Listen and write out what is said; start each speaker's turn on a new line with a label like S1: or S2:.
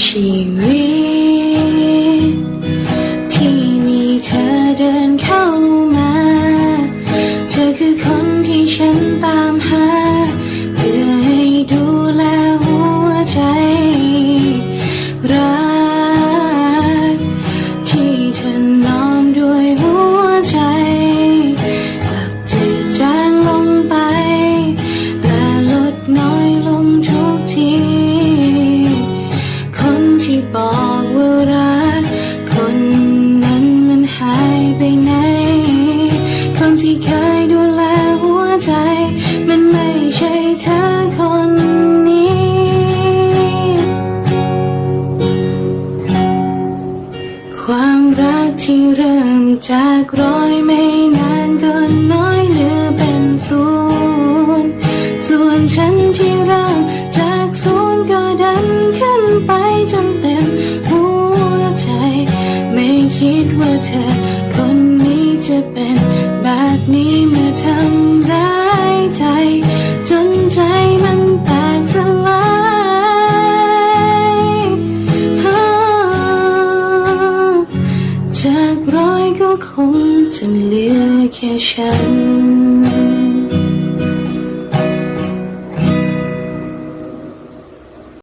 S1: ชีวิ ที่เริ่มจากร้อยไม่นานก็น้อยเหลือเป็นศูนย์ส่วนฉันที่เริ่มจากศูนย์ก็ดันขึ้นไปจนเต็มหัวใจ ไม่คิดว่าเธอคนนี้จะเป็นแบบนี้ ก็คงจะเหลือแค่ฉัน